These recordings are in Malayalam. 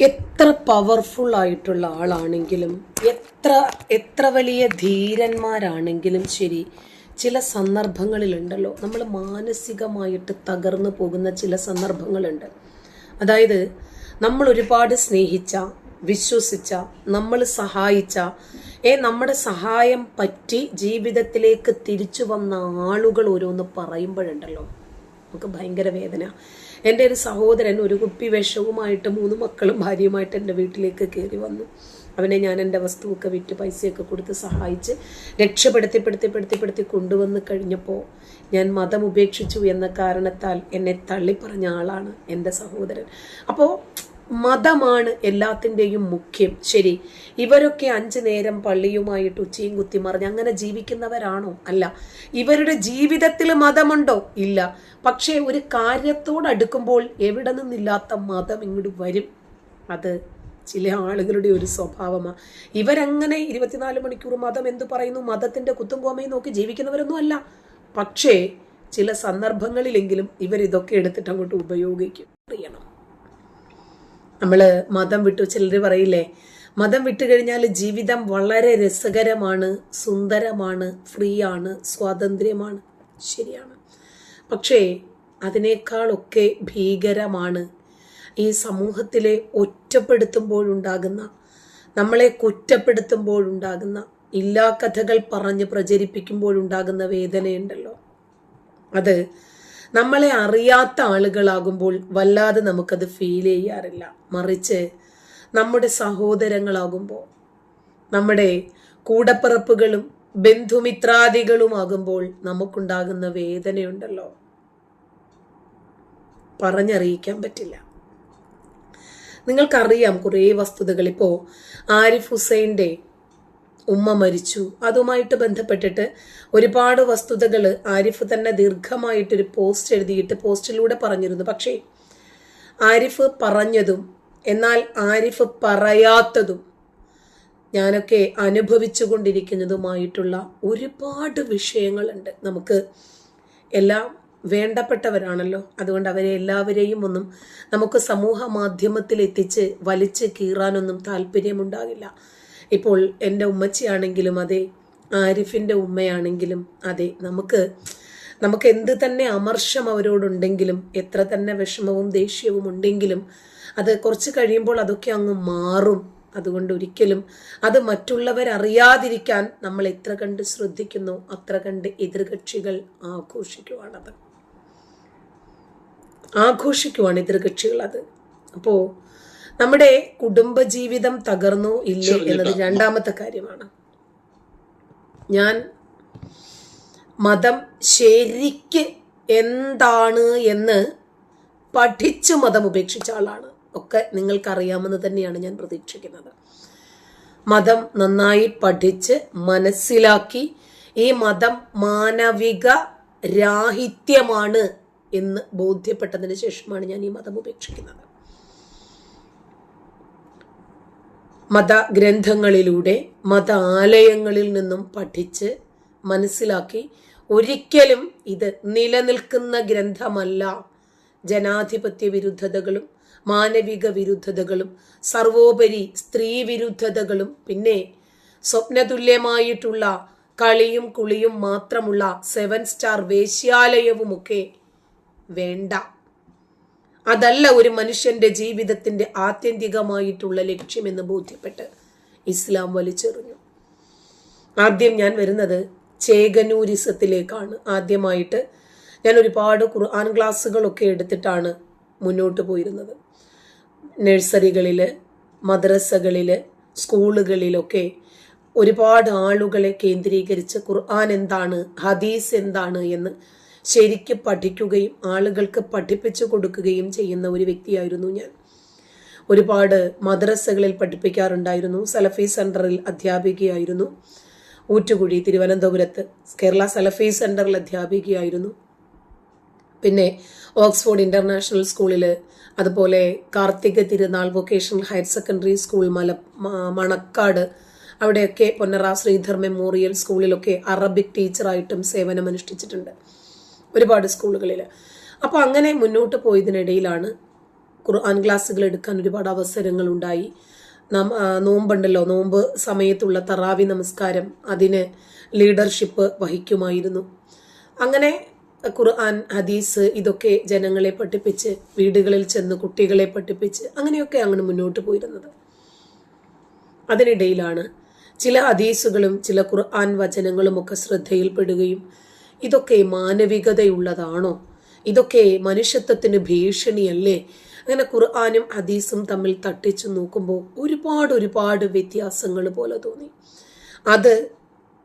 എത്ര പവർഫുൾ ആയിട്ടുള്ള ആളാണെങ്കിലും എത്ര എത്ര വലിയ ധീരന്മാരാണെങ്കിലും ശരി ചില സന്ദർഭങ്ങളിലുണ്ടല്ലോ. നമ്മൾ മാനസികമായിട്ട് തകർന്നു പോകുന്ന ചില സന്ദർഭങ്ങളുണ്ട്. അതായത് നമ്മൾ ഒരുപാട് സ്നേഹിച്ച വിശ്വസിച്ച നമ്മൾ സഹായിച്ച ഏ നമ്മുടെ സഹായം പറ്റി ജീവിതത്തിലേക്ക് തിരിച്ചു വന്ന ആളുകൾ ഓരോന്ന് പറയുമ്പോഴുണ്ടല്ലോ. നമുക്ക് ഭയങ്കര വേദന. എന്റെ ഒരു സഹോദരൻ ഒരു കുപ്പി വിഷവുമായിട്ട് മൂന്ന് മക്കളും ഭാര്യയുമായിട്ട് എന്റെ വീട്ടിലേക്ക് കയറി വന്നു. അവനെ ഞാൻ എന്റെ വസ്തുവൊക്കെ വിറ്റ് പൈസയൊക്കെ കൊടുത്ത് സഹായിച്ച് രക്ഷപ്പെടുത്തിപ്പെടുത്തിപ്പെടുത്തിപ്പെടുത്തി പെടുത്തി പെടുത്തി പെടുത്തി കൊണ്ടുവന്ന് കഴിഞ്ഞപ്പോൾ ഞാൻ മതം ഉപേക്ഷിച്ചു എന്ന കാരണത്താൽ എന്നെ തള്ളിപ്പറഞ്ഞ ആളാണ് എന്റെ സഹോദരൻ. അപ്പോൾ മതമാണ് എല്ലാത്തിന്റെയും മുഖ്യം. ശരി. ഇവരൊക്കെ അഞ്ചു നേരം പള്ളിയുമായിട്ട് ഉച്ചയും കുത്തി മറിഞ്ഞ് അങ്ങനെ ജീവിക്കുന്നവരാണോ? അല്ല. ഇവരുടെ ജീവിതത്തിൽ മതമുണ്ടോ? ഇല്ല. പക്ഷേ ഒരു കാര്യത്തോടടുക്കുമ്പോൾ എവിടെ നിന്നില്ലാത്ത മതം ഇങ്ങോട്ട് വരും. അത് ചില ആളുകളുടെ ഒരു സ്വഭാവമാണ് ഇവരങ്ങനെ ഇരുപത്തിനാല് മണിക്കൂർ മതം എന്തു പറയുന്നു? മതത്തിന്റെ കുത്തും കോമയും നോക്കി ജീവിക്കുന്നവരൊന്നും അല്ല. പക്ഷേ ചില സന്ദർഭങ്ങളിലെങ്കിലും ഇവരിതൊക്കെ എടുത്തിട്ട് അങ്ങോട്ട് ഉപയോഗിക്കും. അറിയണം. നമ്മൾ മതം വിട്ടു ചിലർ പറയില്ലേ? മതം വിട്ടു കഴിഞ്ഞാൽ ജീവിതം വളരെ രസകരമാണ് സുന്ദരമാണ് ഫ്രീ ആണ് സ്വാതന്ത്ര്യമാണ്. ശരിയാണ്. പക്ഷേ അതിനേക്കാളൊക്കെ ഭീകരമാണ് ഈ സമൂഹത്തിലെ ഒറ്റപ്പെടുത്തുമ്പോഴുണ്ടാകുന്ന നമ്മളെ കുറ്റപ്പെടുത്തുമ്പോഴുണ്ടാകുന്ന ഇല്ലാ കഥകൾ പറഞ്ഞ് പ്രചരിപ്പിക്കുമ്പോഴുണ്ടാകുന്ന വേദനയുണ്ടല്ലോ. അത് നമ്മളെ അറിയാത്ത ആളുകളാകുമ്പോൾ വല്ലാതെ നമുക്കത് ഫീൽ ചെയ്യാറില്ല. മറിച്ച് നമ്മുടെ സഹോദരങ്ങളാകുമ്പോൾ നമ്മുടെ കൂടപ്പിറപ്പുകളും ബന്ധുമിത്രാദികളുമാകുമ്പോൾ നമുക്കുണ്ടാകുന്ന വേദനയുണ്ടല്ലോ. പറഞ്ഞറിയിക്കാൻ പറ്റില്ല. നിങ്ങൾക്കറിയാം കുറേ വസ്തുതകൾ. ഇപ്പോൾ ആരിഫ് ഹുസൈന്റെ ഉമ്മ മരിച്ചു. അതുമായിട്ട് ബന്ധപ്പെട്ടിട്ട് ഒരുപാട് വസ്തുതകൾ ആരിഫ് തന്നെ ദീർഘമായിട്ടൊരു പോസ്റ്റ് എഴുതിയിട്ട് പോസ്റ്റിലൂടെ പറഞ്ഞിരുന്നു. പക്ഷേ ആരിഫ് പറഞ്ഞതും എന്നാൽ ആരിഫ് പറയാത്തതും ഞാനൊക്കെ അനുഭവിച്ചു കൊണ്ടിരിക്കുന്നതുമായിട്ടുള്ള ഒരുപാട് വിഷയങ്ങളുണ്ട്. നമുക്ക് എല്ലാം വേണ്ടപ്പെട്ടവരാണല്ലോ. അതുകൊണ്ട് അവരെ എല്ലാവരെയും ഒന്നും നമുക്ക് സമൂഹ മാധ്യമത്തിൽ എത്തിച്ച് വലിച്ച് കീറാനൊന്നും താല്പര്യമുണ്ടാകില്ല. ഇപ്പോൾ എന്റെ ഉമ്മച്ചിയാണെങ്കിലും അതെ ആരിഫിന്റെ ഉമ്മയാണെങ്കിലും അതെ നമുക്ക് നമുക്ക് എന്ത് തന്നെ അമർഷം അവരോടുണ്ടെങ്കിലും എത്ര തന്നെ വിഷമവും ദേഷ്യവും ഉണ്ടെങ്കിലും അത് കുറച്ച് കഴിയുമ്പോൾ അതൊക്കെ അങ്ങ് മാറും. അതുകൊണ്ട് ഒരിക്കലും അത് മറ്റുള്ളവർ അറിയാതിരിക്കാൻ നമ്മൾ എത്ര കണ്ട് ശ്രദ്ധിക്കുന്നു അത്ര കണ്ട് എതിർകക്ഷികൾ ആഘോഷിക്കുവാണത്. ആഘോഷിക്കുവാണ് എതിർകക്ഷികൾ അത്. അപ്പോൾ നമ്മുടെ കുടുംബജീവിതം തകർന്നു ഇല്ലേ എന്നത് രണ്ടാമത്തെ കാര്യമാണ്. ഞാൻ മതം ശരിക്ക് എന്താണ് എന്ന് പഠിച്ച് മതം ഉപേക്ഷിച്ച ആളാണ്. ഒക്കെ നിങ്ങൾക്കറിയാമെന്ന് തന്നെയാണ് ഞാൻ പ്രതീക്ഷിക്കുന്നത്. മതം നന്നായി പഠിച്ച് മനസ്സിലാക്കി ഈ മതം മാനവിക രാഹിത്യമാണ് എന്ന് ബോധ്യപ്പെട്ടതിന് ശേഷമാണ് ഞാൻ ഈ മതം ഉപേക്ഷിക്കുന്നത്. മതഗ്രന്ഥങ്ങളിലൂടെ മത ആലയങ്ങളിൽ നിന്നും പഠിച്ച് മനസ്സിലാക്കി ഒരിക്കലും ഇത് നിലനിൽക്കുന്ന ഗ്രന്ഥമല്ല. ജനാധിപത്യ വിരുദ്ധതകളും മാനവിക വിരുദ്ധതകളും സർവോപരി സ്ത്രീ വിരുദ്ധതകളും പിന്നെ സ്വപ്നതുല്യമായിട്ടുള്ള കളിയും കുളിയും മാത്രമുള്ള സെവൻ സ്റ്റാർ വേശ്യാലയവുമൊക്കെ വേണ്ട. അതല്ല ഒരു മനുഷ്യന്റെ ജീവിതത്തിന്റെ ആത്യന്തികമായിട്ടുള്ള ലക്ഷ്യമെന്ന് ബോധ്യപ്പെട്ട് ഇസ്ലാം വലിച്ചെറിഞ്ഞു. ആദ്യം ഞാൻ വരുന്നത് ചേകനൂരിസത്തിലേക്കാണ്. ആദ്യമായിട്ട് ഞാൻ ഒരുപാട് ഖുർആൻ ക്ലാസ്സുകളൊക്കെ എടുത്തിട്ടാണ് മുന്നോട്ട് പോയിരുന്നത്. നഴ്സറികളിൽ മദ്രസകളിൽ സ്കൂളുകളിലൊക്കെ ഒരുപാട് ആളുകളെ കേന്ദ്രീകരിച്ച് ഖുർആൻ എന്താണ് ഹദീസ് എന്താണ് എന്ന് ശരിക്ക് പഠിക്കുകയും ആളുകൾക്ക് പഠിപ്പിച്ചു കൊടുക്കുകയും ചെയ്യുന്ന ഒരു വ്യക്തിയായിരുന്നു ഞാൻ. ഒരുപാട് മദ്രസകളിൽ പഠിപ്പിക്കാറുണ്ടായിരുന്നു. സലഫി സെന്ററിൽ അധ്യാപികയായിരുന്നു. ഊറ്റുകുഴി തിരുവനന്തപുരത്ത് കേരള സലഫി സെന്ററിൽ അധ്യാപികയായിരുന്നു. പിന്നെ ഓക്സ്ഫോർഡ് ഇന്റർനാഷണൽ സ്കൂളിൽ അതുപോലെ Karthika Thirunal vocational higher secondary school മല മണക്കാട് അവിടെയൊക്കെ പൊന്നറ ശ്രീധർ മെമ്മോറിയൽ സ്കൂളിലൊക്കെ അറബിക് ടീച്ചറായിട്ടും സേവനമനുഷ്ഠിച്ചിട്ടുണ്ട്. ഒരുപാട് സ്കൂളുകളിൽ. അപ്പോൾ അങ്ങനെ മുന്നോട്ട് പോയതിനിടയിലാണ് ഖുർആൻ ക്ലാസ്സുകൾ എടുക്കാൻ ഒരുപാട് അവസരങ്ങൾ ഉണ്ടായി നാം നോമ്പുണ്ടല്ലോ നോമ്പ് സമയത്തുള്ള തറാവി നമസ്കാരം അതിന് ലീഡർഷിപ്പ് വഹിക്കുമായിരുന്നു. അങ്ങനെ ഖുർആൻ ഹദീസ് ഇതൊക്കെ ജനങ്ങളെ പഠിപ്പിച്ച് വീടുകളിൽ ചെന്ന് കുട്ടികളെ പഠിപ്പിച്ച് അങ്ങനെയൊക്കെ അങ്ങനെ മുന്നോട്ട് പോയിരുന്നത്. അതിനിടയിലാണ് ചില ഹദീസുകളും ചില ഖുർആൻ വചനങ്ങളും ഒക്കെ ശ്രദ്ധയിൽപ്പെടുകയും ഇതൊക്കെ മാനവികതയുള്ളതാണോ? ഇതൊക്കെ മനുഷ്യത്വത്തിന് ഭീഷണിയല്ലേ? അങ്ങനെ ഖുർആാനും ഹദീസും തമ്മിൽ തട്ടിച്ചു നോക്കുമ്പോൾ ഒരുപാട് ഒരുപാട് വ്യത്യാസങ്ങൾ പോലെ തോന്നി. അത്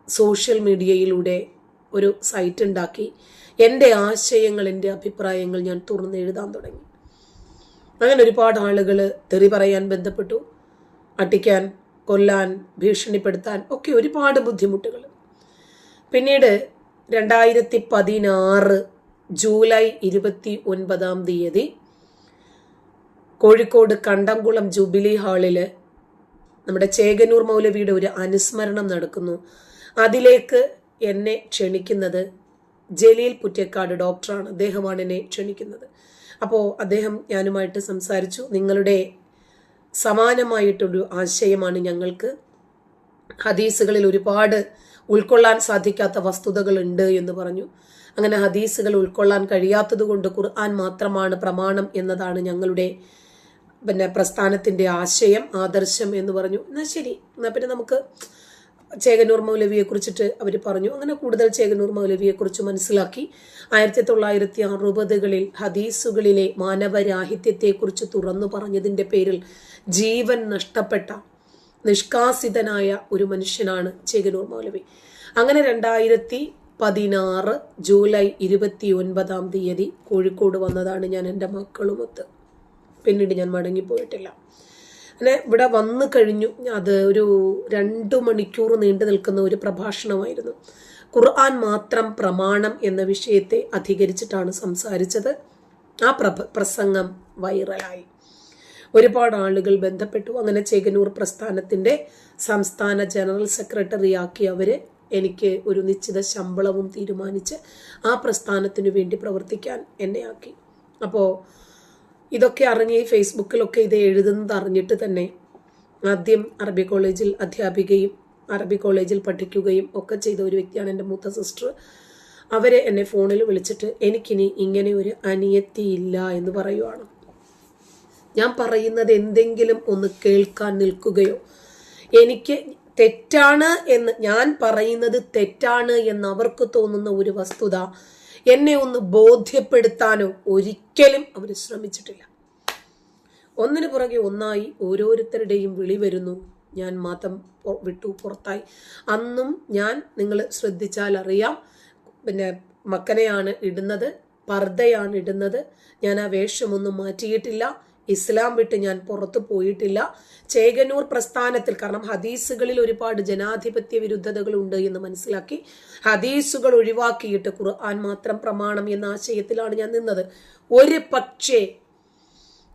സോഷ്യൽ മീഡിയയിലൂടെ ഒരു സൈറ്റ് ഉണ്ടാക്കി. എന്റെ ആശയങ്ങൾ എന്റെ അഭിപ്രായങ്ങൾ ഞാൻ തുറന്നെഴുതാൻ തുടങ്ങി. അങ്ങനെ ഒരുപാട് ആളുകൾ തെറി പറയാൻ ബന്ധപ്പെട്ടു അട്ടിക്കാൻ കൊല്ലാൻ ഭീഷണിപ്പെടുത്താൻ ഒക്കെ ഒരുപാട് ബുദ്ധിമുട്ടുകൾ. പിന്നീട് രണ്ടായിരത്തി പതിനാറ് ജൂലൈ ഇരുപത്തി ഒൻപതാം തീയതി കോഴിക്കോട് കണ്ടംകുളം ജൂബിലി ഹാളിൽ നമ്മുടെ ചേകനൂർ മൗലവിയുടെ ഒരു അനുസ്മരണം നടക്കുന്നു. അതിലേക്ക് എന്നെ ക്ഷണിക്കുന്നത് ജലീൽ പുറ്റേക്കാട് ഡോക്ടറാണ്. അദ്ദേഹമാണ് എന്നെ ക്ഷണിക്കുന്നത്. അപ്പോൾ അദ്ദേഹം ഞാനുമായിട്ട് സംസാരിച്ചു. നിങ്ങളുടെ സമാനമായിട്ടൊരു ആശയമാണ് ഞങ്ങൾക്ക്. ഹദീസുകളിൽ ഒരുപാട് ഉൾക്കൊള്ളാൻ സാധിക്കാത്ത വസ്തുതകളുണ്ട് എന്ന് പറഞ്ഞു. അങ്ങനെ ഹദീസുകൾ ഉൾക്കൊള്ളാൻ കഴിയാത്തത് കൊണ്ട് ഖുർആൻ മാത്രമാണ് പ്രമാണം എന്നതാണ് ഞങ്ങളുടെ പിന്നെ പ്രസ്ഥാനത്തിന്റെ ആശയം ആദർശം എന്ന് പറഞ്ഞു. എന്നാൽ ശരി. എന്നാൽ പിന്നെ നമുക്ക് ചേകനൂർ മൗലവിയെ കുറിച്ചിട്ട് അവർ പറഞ്ഞു. അങ്ങനെ കൂടുതൽ ചേകനൂർ മൗലവിയെ കുറിച്ച് മനസ്സിലാക്കി. ആയിരത്തി തൊള്ളായിരത്തി അറുപതുകളിൽ ഹദീസുകളിലെ മാനവരാഹിത്യത്തെക്കുറിച്ച് തുറന്നു പറഞ്ഞതിന്റെ പേരിൽ ജീവൻ നഷ്ടപ്പെട്ട നിഷ്കാസിതനായ ഒരു മനുഷ്യനാണ് ചേകനൂർ മൗലവി. അങ്ങനെ രണ്ടായിരത്തി പതിനാറ് ജൂലൈ ഇരുപത്തി ഒൻപതാം തീയതി കോഴിക്കോട് വന്നതാണ് ഞാൻ എന്റെ മക്കളുമൊത്ത്. പിന്നീട് ഞാൻ മടങ്ങിപ്പോയിട്ടില്ല. അങ്ങനെ ഇവിടെ വന്നു കഴിഞ്ഞു. അത് ഒരു രണ്ടു മണിക്കൂർ നീണ്ടു നിൽക്കുന്ന ഒരു പ്രഭാഷണമായിരുന്നു. ഖുർആൻ മാത്രം പ്രമാണം എന്ന വിഷയത്തെ അധികരിച്ചിട്ടാണ് സംസാരിച്ചത്. ആ പ്രസംഗം വൈറലായി. ഒരുപാട് ആളുകൾ ബന്ധപ്പെട്ടു. അങ്ങനെ ചേകനൂർ പ്രസ്ഥാനത്തിന്റെ സംസ്ഥാന ജനറൽ സെക്രട്ടറി ആക്കി അവർ എനിക്ക് ഒരു നിശ്ചിത ശമ്പളവും തീരുമാനിച്ച് ആ പ്രസ്ഥാനത്തിനു വേണ്ടി പ്രവർത്തിക്കാൻ എന്നെ ആക്കി. അപ്പോൾ ഇതൊക്കെ അറിഞ്ഞ് ഫേസ്ബുക്കിലൊക്കെ ഇത് എഴുതുന്നത് അറിഞ്ഞിട്ട് തന്നെ ആദ്യം അറബി കോളേജിൽ അധ്യാപികയും അറബി കോളേജിൽ പഠിക്കുകയും ഒക്കെ ചെയ്ത ഒരു വ്യക്തിയാണ് എന്റെ മൂത്ത സിസ്റ്റർ. അവരെ എന്നെ ഫോണിൽ വിളിച്ചിട്ട് എനിക്കിനി ഇങ്ങനെ ഒരു അനിയത്തിയില്ല എന്ന് പറയുവാണ്. ഞാൻ പറയുന്നത് എന്തെങ്കിലും ഒന്ന് കേൾക്കാൻ നിൽക്കുകയോ എനിക്ക് തെറ്റാണ് എന്ന് ഞാൻ പറയുന്നത് തെറ്റാണ് എന്ന് അവർക്ക് തോന്നുന്ന ഒരു വസ്തുത എന്നെ ഒന്ന് ബോധ്യപ്പെടുത്താനോ ഒരിക്കലും അവർ ശ്രമിച്ചിട്ടില്ല. ഒന്നിനു പുറകെ ഒന്നായി ഓരോരുത്തരുടെയും വിളി വരുന്നു. ഞാൻ മതം വിട്ടു പുറത്തായി. അന്നും ഞാൻ നിങ്ങൾ ശ്രദ്ധിച്ചാൽ അറിയാം. പിന്നെ മക്കനെയാണ് ഇടുന്നത് പർദ്ദയാണ് ഇടുന്നത്. ഞാൻ ആ വേഷമൊന്നും മാറ്റിയിട്ടില്ല. ഇസ്ലാം വിട്ട് ഞാൻ പുറത്തു പോയിട്ടില്ല. ചേകനൂർ പ്രസ്ഥാനത്തിൽ കാരണം ഹദീസുകളിൽ ഒരുപാട് ജനാധിപത്യ വിരുദ്ധതകൾ ഉണ്ട് എന്ന് മനസ്സിലാക്കി ഹദീസുകൾ ഒഴിവാക്കിയിട്ട് ഖുർആൻ മാത്രം പ്രമാണം എന്ന ആശയത്തിലാണ് ഞാൻ നിന്നത്. ഒരു പക്ഷേ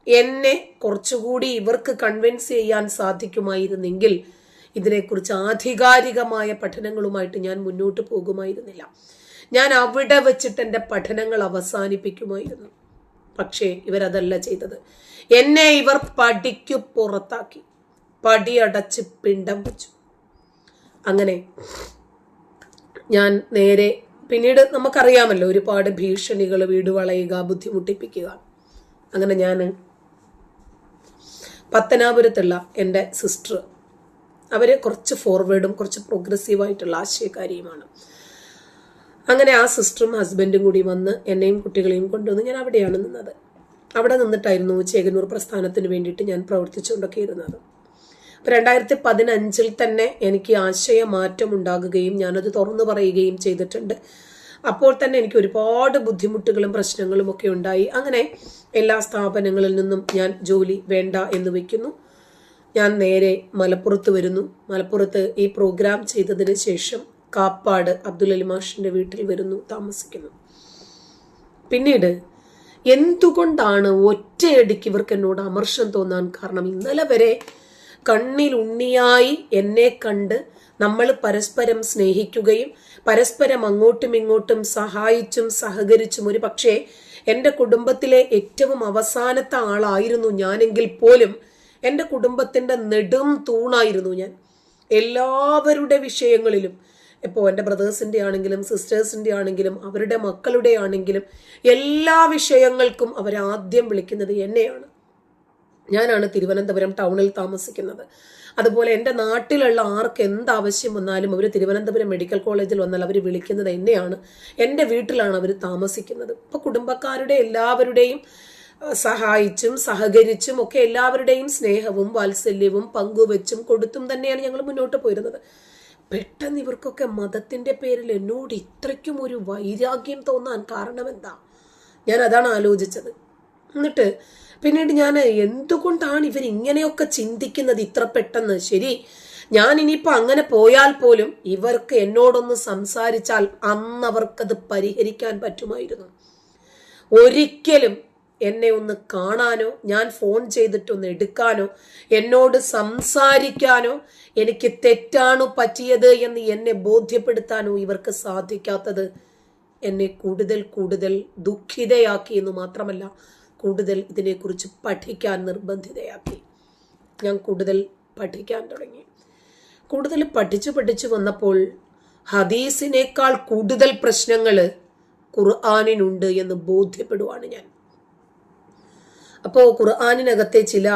എന്നെ കുറച്ചുകൂടി ഇവർക്ക് കൺവിൻസ് ചെയ്യാൻ സാധിക്കുമായിരുന്നെങ്കിൽ ഇതിനെക്കുറിച്ച് ആധികാരികമായ പഠനങ്ങളുമായിട്ട് ഞാൻ മുന്നോട്ട് പോകുമായിരുന്നില്ല. ഞാൻ അവിടെ വെച്ചിട്ട് എന്റെ പഠനങ്ങൾ അവസാനിപ്പിക്കുമായിരുന്നു. പക്ഷേ ഇവരതല്ല ചെയ്തത്. എന്നെ ഇവർ പടിക്കു പുറത്താക്കി. പടിയടച്ച് പിണ്ടം വെച്ചു. അങ്ങനെ ഞാൻ നേരെ പിന്നീട് നമുക്കറിയാമല്ലോ ഒരുപാട് ഭീഷണികൾ വീട് വളയുക ബുദ്ധിമുട്ടിപ്പിക്കുക. അങ്ങനെ ഞാൻ പത്തനാപുരത്തുള്ള എന്റെ സിസ്റ്റർ അവരെ കുറച്ച് ഫോർവേഡും കുറച്ച് പ്രോഗ്രസീവായിട്ടുള്ള ആശയക്കാരിയുമാണ്. അങ്ങനെ ആ സിസ്റ്ററും ഹസ്ബൻഡും കൂടി വന്ന് എന്നെയും കുട്ടികളെയും കൊണ്ടുവന്ന് ഞാൻ അവിടെയാണ് നിന്നത്. അവിടെ നിന്നിട്ടായിരുന്നു ചേകന്നൂർ പ്രസ്ഥാനത്തിന് വേണ്ടിയിട്ട് ഞാൻ പ്രവർത്തിച്ചുകൊണ്ടൊക്കെ ഇരുന്നത് അപ്പം രണ്ടായിരത്തി പതിനഞ്ചിൽ തന്നെ എനിക്ക് ആശയ മാറ്റം ഉണ്ടാകുകയും ഞാനത് തുറന്നു പറയുകയും ചെയ്തിട്ടുണ്ട്. അപ്പോൾ തന്നെ എനിക്ക് ഒരുപാട് ബുദ്ധിമുട്ടുകളും പ്രശ്നങ്ങളും ഒക്കെ ഉണ്ടായി. അങ്ങനെ എല്ലാ സ്ഥാപനങ്ങളിൽ നിന്നും ഞാൻ ജോലി വേണ്ട എന്ന് വയ്ക്കുന്നു. ഞാൻ നേരെ മലപ്പുറത്ത് വരുന്നു. മലപ്പുറത്ത് ഈ പ്രോഗ്രാം ചെയ്തതിന് ശേഷം കാപ്പാട് അബ്ദുൽ അലി വീട്ടിൽ വരുന്നു താമസിക്കുന്നു. പിന്നീട് എന്തുകൊണ്ടാണ് ഒറ്റയടിക്ക് ഇവർക്ക് എന്നോട് അമർഷം തോന്നാൻ കാരണം? ഇന്നലെ വരെ കണ്ണിൽ ഉണ്ണിയായി എന്നെ കണ്ട് നമ്മൾ പരസ്പരം സ്നേഹിക്കുകയും പരസ്പരം അങ്ങോട്ടും ഇങ്ങോട്ടും സഹായിച്ചും സഹകരിച്ചും ഒരു പക്ഷേ എന്റെ കുടുംബത്തിലെ ഏറ്റവും അവസാനത്തെ ആളായിരുന്നു ഞാനെങ്കിൽ പോലും എന്റെ കുടുംബത്തിന്റെ നെടും തൂണായിരുന്നു ഞാൻ. എല്ലാവരുടെ വിഷയങ്ങളിലും ഇപ്പോൾ എന്റെ ബ്രദേഴ്സിന്റെ ആണെങ്കിലും സിസ്റ്റേഴ്സിന്റെ ആണെങ്കിലും അവരുടെ മക്കളുടെ ആണെങ്കിലും എല്ലാ വിഷയങ്ങൾക്കും അവരാദ്യം വിളിക്കുന്നത് എന്നെയാണ്. ഞാനാണ് തിരുവനന്തപുരം ടൗണിൽ താമസിക്കുന്നത്. അതുപോലെ എന്റെ നാട്ടിലുള്ള ആർക്ക് എന്ത് ആവശ്യം വന്നാലും അവർ തിരുവനന്തപുരം മെഡിക്കൽ കോളേജിൽ വന്നാൽ അവർ വിളിക്കുന്നത് എന്നെയാണ്. എന്റെ വീട്ടിലാണ് അവർ താമസിക്കുന്നത്. ഇപ്പോൾ കുടുംബക്കാരുടെ എല്ലാവരുടെയും സഹായിച്ചും സഹകരിച്ചും ഒക്കെ എല്ലാവരുടെയും സ്നേഹവും വാത്സല്യവും പങ്കുവെച്ചും കൊടുത്തും തന്നെയാണ് ഞങ്ങൾ മുന്നോട്ട് പോയിരുന്നത്. പെട്ടെന്ന് ഇവർക്കൊക്കെ മതത്തിന്റെ പേരിൽ എന്നോട് ഇത്രയ്ക്കും ഒരു വൈരാഗ്യം തോന്നാൻ കാരണം എന്താ? ഞാൻ അതാണ് ആലോചിച്ചത്. എന്നിട്ട് പിന്നീട് ഞാൻ എന്തുകൊണ്ടാണ് ഇവർ ഇങ്ങനെയൊക്കെ ചിന്തിക്കുന്നത് ഇത്ര പെട്ടെന്ന്? ശരി ഞാൻ ഇനിയിപ്പോൾ അങ്ങനെ പോയാൽ പോലും ഇവർക്ക് എന്നോടൊന്ന് സംസാരിച്ചാൽ അന്ന് അവർക്കത് പരിഹരിക്കാൻ പറ്റുമായിരുന്നു. ഒരിക്കലും എന്നെ ഒന്ന് കാണാനോ ഞാൻ ഫോൺ ചെയ്തിട്ടൊന്ന് എടുക്കാനോ എന്നോട് സംസാരിക്കാനോ എനിക്ക് തെറ്റാണ് പറ്റിയത് എന്ന് എന്നെ ബോധ്യപ്പെടുത്താനോ ഇവർക്ക് സാധിക്കാത്തത് എന്നെ കൂടുതൽ കൂടുതൽ ദുഃഖിതയാക്കി എന്ന് മാത്രമല്ല കൂടുതൽ ഇതിനെക്കുറിച്ച് പഠിക്കാൻ നിർബന്ധിതയാക്കി. ഞാൻ കൂടുതൽ പഠിക്കാൻ തുടങ്ങി. കൂടുതൽ പഠിച്ചു പഠിച്ചു വന്നപ്പോൾ ഹദീസിനേക്കാൾ കൂടുതൽ പ്രശ്നങ്ങൾ ഖുർആാനിനുണ്ട് എന്ന് ബോധ്യപ്പെടുവാണ് ഞാൻ. അപ്പോൾ ഖുർആാനിനകത്തെ ചില